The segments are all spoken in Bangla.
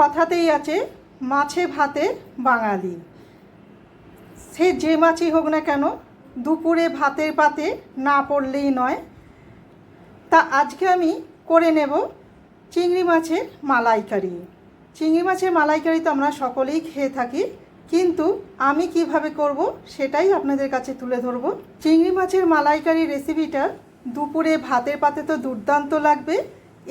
কথাতেই আছে, মাছে ভাতে বাঙালি। সে যে মাছই হোক না কেন, দুপুরে ভাতের পাতে না পড়লেই নয়। তা আজকে আমি করে নেব চিংড়ি মাছের মালাইকারি। চিংড়ি মাছের মালাইকারি তো আমরা সকলেই খেয়ে থাকি, কিন্তু আমি কীভাবে করব সেটাই আপনাদের কাছে তুলে ধরব। চিংড়ি মাছের মালাইকারি রেসিপিটা দুপুরে ভাতের পাতে তো দুর্দান্ত লাগবে।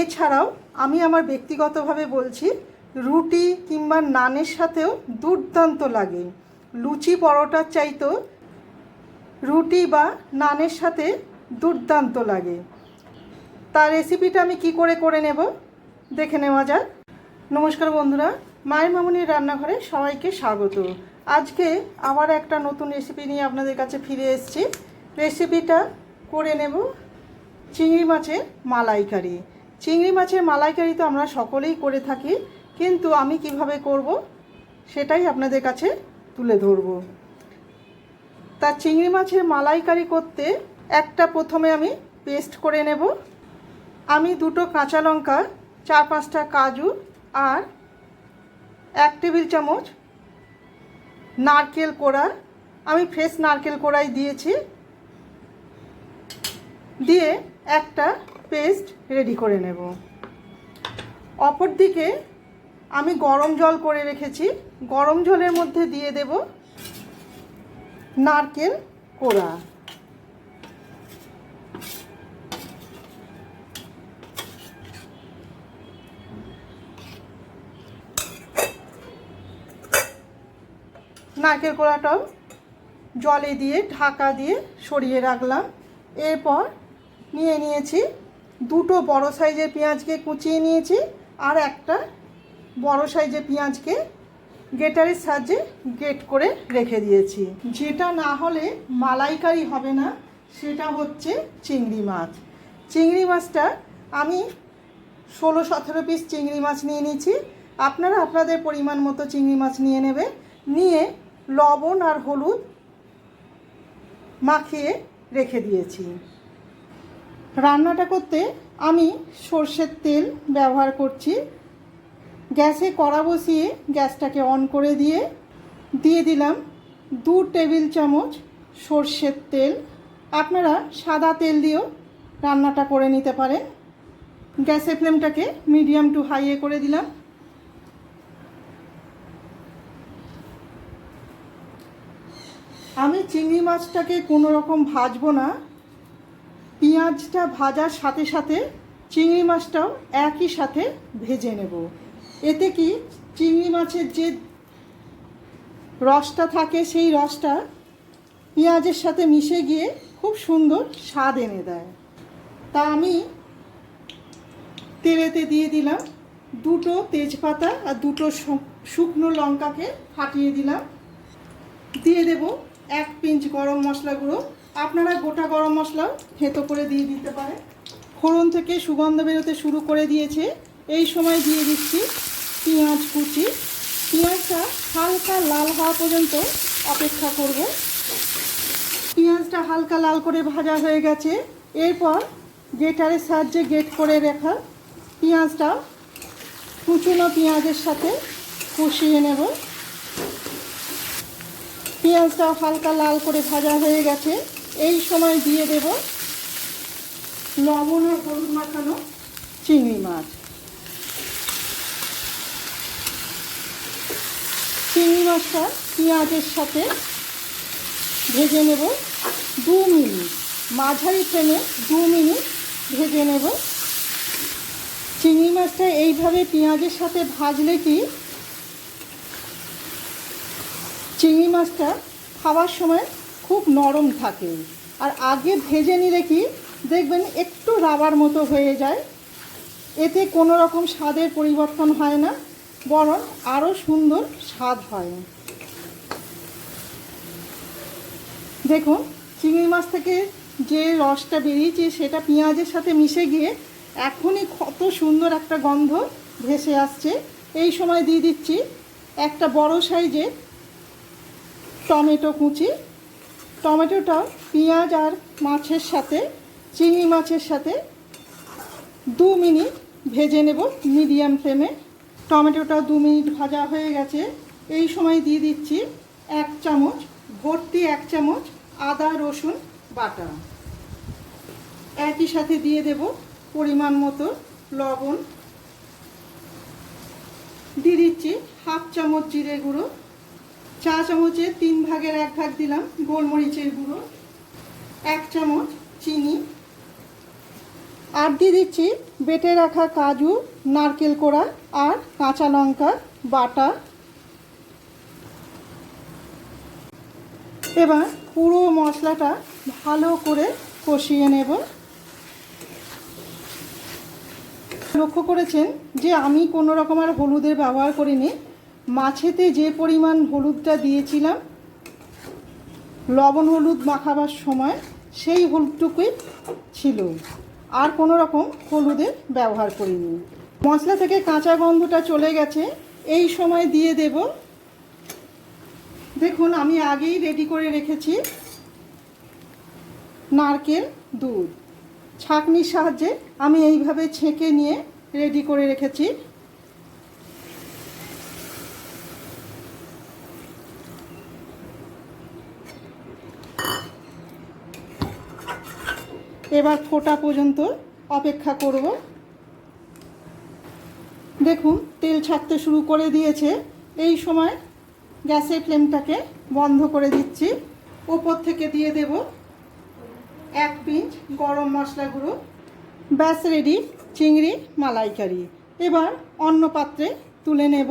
এছাড়াও আমি আমার ব্যক্তিগতভাবে বলছি রুটি কিংবা নানের সাথেও দুর্দান্ত লাগে। লুচি পরোটার চাইতো রুটি বা নানের সাথে দুর্দান্ত লাগে। তার রেসিপিটা আমি কি করে করে নেব দেখে নেওয়া যাক। নমস্কার বন্ধুরা, মায়ের মামুনির রান্নাঘরে সবাইকে স্বাগত। আজকে আবার একটা নতুন রেসিপি নিয়ে আপনাদের কাছে ফিরে এসেছি। রেসিপিটা করে নেব চিংড়ি মাছের মালাইকারি। চিংড়ি মাছের মালাইকারি তো আমরা সকলেই করে থাকি। কিন্তু আমি কীভাবে করব সেটাই আপনাদের কাছে তুলে ধরবো। তা চিংড়ি মাছের মালাইকারি করতে একটা প্রথমে আমি পেস্ট করে নেব। আমি দুটো কাঁচা লঙ্কা, চার পাঁচটা কাজু আর এক টেবিল চামচ নারকেল কোড়া। আমি ফ্রেশ নারকেল কোড়াই দিয়েছি। দিয়ে একটা পেস্ট রেডি করে নেব। অপর দিকে আমি গরম জল করে রেখেছি। গরম জলের মধ্যে দিয়ে দেব নারকেল কোড়া। নারকেল কোড়াটাও জলে দিয়ে, ঢাকা দিয়ে সরিয়ে রাখলাম। এরপর নিয়ে নিয়েছি দুটো বড় সাইজের পেঁয়াজকে কুচিয়ে নিয়েছি আর একটা বড় সাইজের পেঁয়াজকে গেটারের সাহায্যে গেট করে রেখে দিয়েছি। যেটা না হলে মালাইকারি হবে না, সেটা হচ্ছে চিংড়ি মাছ। চিংড়ি মাছটা আমি ষোলো সতেরো পিস চিংড়ি মাছ নিয়ে নিয়েছি। আপনারা আপনাদের পরিমাণ মতো চিংড়ি মাছ নিয়ে নেবে। নিয়ে লবণ আর হলুদ মাখিয়ে রেখে দিয়েছি। রান্নাটা করতে আমি সর্ষের তেল ব্যবহার করছি। গ্যাসে কড়া বসিয়ে গ্যাসটাকে অন করে দিয়ে দিয়ে দিলাম দু টেবিল চামচ সর্ষের তেল। আপনারা সাদা তেল দিয়েও রান্নাটা করে নিতে পারেন। গ্যাসের ফ্লেমটাকে মিডিয়াম টু হাইয়ে করে দিলাম। আমি চিংড়ি মাছটাকে কোনো রকম ভাজবো না। পেঁয়াজটা ভাজার সাথে সাথে চিংড়ি মাছটাও একই সাথে ভেজে নেব। এতে কি চিংড়ি মাছের যে রসটা থাকে, সেই রসটা পেঁয়াজের সাথে মিশে গিয়ে খুব সুন্দর স্বাদ এনে দেয়। তা আমি তেলেতে দিয়ে দিলাম দুটো তেজপাতা আর দুটো শুকনো লঙ্কাকে ফাটিয়ে দিলাম। দিয়ে দেব এক পিঞ্চ গরম মশলা গুঁড়ো। আপনারা গোটা গরম মশলাও থেতো করে দিয়ে দিতে পারেন। ফোড়ন থেকে সুগন্ধ বেরোতে শুরু করে দিয়েছে। এই সময় দিয়ে দিচ্ছি পেঁয়াজ কুচি। পেঁয়াজটা হালকা লাল হওয়া পর্যন্ত অপেক্ষা করব। পেঁয়াজটা হালকা লাল করে ভাজা হয়ে গেছে। এরপর গেটারের সাহায্যে গেট করে রাখা পেঁয়াজটা কুচুনো পেঁয়াজের সাথে কষিয়ে নেব। পেঁয়াজটা হালকা লাল করে ভাজা হয়ে গেছে। এই সময় দিয়ে দেব লবণ আর হলুদ মাখানো চিংড়ি মাছ। চিংড়ি মাছটা পেঁয়াজের সাথে ভেজে নেব দু মিনিট। মাঝারি ফ্লেমে দু মিনিট ভেজে নেব। চিংড়ি মাছটা এইভাবে পেঁয়াজের সাথে ভাজলে কি চিংড়ি মাছটা খাওয়ার সময় খুব নরম থাকে। আর আগে ভেজে নিলে কি দেখবেন একটু রাবার মতো হয়ে যায়। এতে কোনো রকম স্বাদের পরিবর্তন হয় না। বরং আরও সুন্দর স্বাদ হয়। দেখুন, চিংড়ি মাছ থেকে যে রসটা বেরিয়েছে, সেটা পেঁয়াজের সাথে মিশে গিয়ে এখনই কত সুন্দর একটা গন্ধ ভেসে আসছে। এই সময় দিয়ে দিচ্ছি একটা বড় সাইজের টমেটো কুচি। টমেটোটা পেঁয়াজ আর মাছের সাথে, চিংড়ি মাছের সাথে দু মিনিট ভেজে নেব মিডিয়াম ফ্লেমে। টমেটোটা দু মিনিট ভাজা হয়ে গেছে। এই সময় দিয়ে দিচ্ছি এক চামচ, ভর্তি এক চামচ আদা, রসুন, বাটা। একই সাথে দিয়ে দেব পরিমাণ মতো লবণ। দিয়ে দিচ্ছি হাফ চামচ জিরে গুঁড়ো। চা চামচের তিন ভাগের এক ভাগ দিলাম গোলমরিচের গুঁড়ো। এক চামচ চিনি। আর দিয়ে দিচ্ছি বেটে রাখা কাজু, নারকেল কোড়া আর কাঁচা লঙ্কা, বাটা। এবার পুরো মশলাটা ভালো করে কষিয়ে নেব। লক্ষ্য করেছেন যে আমি কোনো রকম আর হলুদের ব্যবহার করিনি। মাছেতে যে পরিমাণ হলুদটা দিয়েছিলাম, লবণ হলুদ মাখাবার সময় সেই হলুদটুকুই ছিল। আর কোনো রকম হলুদের ব্যবহার করিনি। মশলা থেকে কাঁচা গন্ধটা চলে গেছে। এই সময় দিয়ে দেব। দেখুন, আমি আগেই রেডি করে রেখেছি নারকেল দুধ। ছাঁকনির সাহায্যে আমি এইভাবে ছেঁকে নিয়ে রেডি করে রেখেছি। এবার ফোটা পর্যন্ত অপেক্ষা করব। দেখুন, তেল ছাড়তে শুরু করে দিয়েছে। এই সময় গ্যাসের ফ্লেমটাকে বন্ধ করে দিচ্ছি। ওপর থেকে দিয়ে দেব এক পিঞ্চ গরম মশলা গুঁড়ো। ব্যাস, রেডি। চিংড়ি, মালাইকারি। এবার অন্য পাত্রে তুলে নেব।